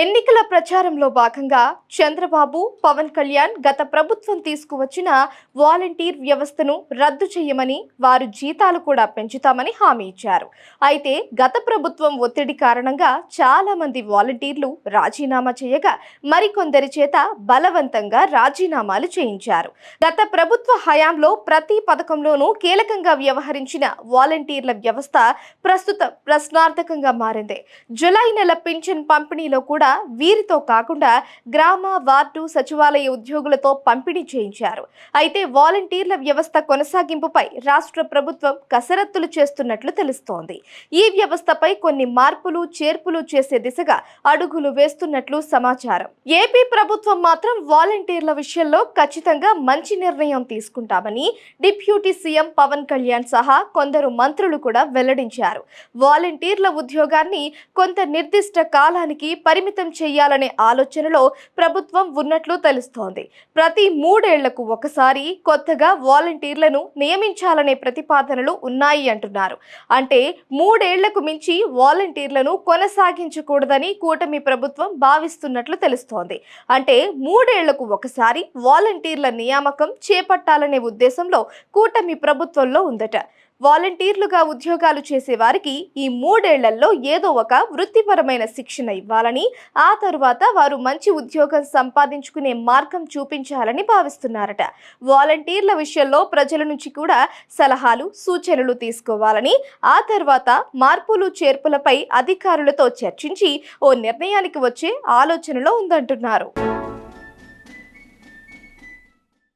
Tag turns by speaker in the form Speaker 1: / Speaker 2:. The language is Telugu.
Speaker 1: ఎన్నికల ప్రచారంలో భాగంగా చంద్రబాబు పవన్ కళ్యాణ్ గత ప్రభుత్వం తీసుకువచ్చిన వాలంటీర్ వ్యవస్థను రద్దు చేయమని వారు జీతాలు కూడా పెంచుతామని హామీ ఇచ్చారు. అయితే గత ప్రభుత్వం ఒత్తిడి కారణంగా చాలా మంది వాలంటీర్లు రాజీనామా చేయగా మరికొందరి చేత బలవంతంగా రాజీనామాలు చేయించారు. గత ప్రభుత్వ హయాంలో ప్రతి పథకంలోనూ కీలకంగా వ్యవహరించిన వాలంటీర్ల వ్యవస్థ ప్రస్తుతం ప్రశ్నార్థకంగా మారింది. జులై నెల పింఛన్ పంపిణీలో కూడా వీరితో కాకుండా గ్రామ వార్డు సచివాలయ ఉద్యోగులతో పంపిణీ చేయించారు. అయితే వాలంటీర్ల వ్యవస్థ కొనసాగింపుపై రాష్ట్ర ప్రభుత్వం కసరత్తులు చేస్తున్నట్లు తెలుస్తోంది. ఈ వ్యవస్థపై కొన్ని మార్పులు చేర్పులు చేసే దిశగా అడుగులు వేస్తున్నట్లు సమాచారం. ఏపీ ప్రభుత్వం మాత్రం వాలంటీర్ల విషయంలో ఖచ్చితంగా మంచి నిర్ణయం తీసుకుంటామని డిప్యూటీ సీఎం పవన్ కళ్యాణ్ సహా కొందరు మంత్రులు కూడా వెల్లడించారు. వాలంటీర్ల ఉద్యోగాన్ని కొంత నిర్దిష్ట కాలానికి పరిమితం చేయాలనే ఆలోచనలో ప్రభుత్వం ఉన్నట్లు తెలుస్తోంది. ప్రతి మూడేళ్ళకు ఒకసారి కొత్తగా వాలంటీర్లను నియమించాలనే ప్రతిపాదనలు ఉన్నాయి అంటున్నారు. అంటే మూడేళ్ళకు మించి వాలంటీర్లను కొనసాగించకూడదని కూటమి ప్రభుత్వం భావిస్తున్నట్లు తెలుస్తోంది. అంటే మూడేళ్ళకు ఒకసారి వాలంటీర్ల నియామకం చేపట్టాలనే ఉద్దేశంలో కూటమి ప్రభుత్వంలో ఉందట. వాలంటీర్లుగా ఉద్యోగాలు చేసే వారికి ఈ మూడేళ్ళలో ఏదో ఒక వృత్తిపరమైన శిక్షణ ఇవ్వాలని ఆ తరువాత వారు మంచి ఉద్యోగం సంపాదించుకునే మార్గం చూపించాలని భావిస్తున్నారట. వాలంటీర్ల విషయంలో ప్రజల నుంచి కూడా సలహాలు సూచనలు తీసుకోవాలని ఆ తర్వాత మార్పులు చేర్పులపై అధికారులతో చర్చించి ఓ నిర్ణయానికి వచ్చే ఆలోచనలో ఉందంటున్నారు.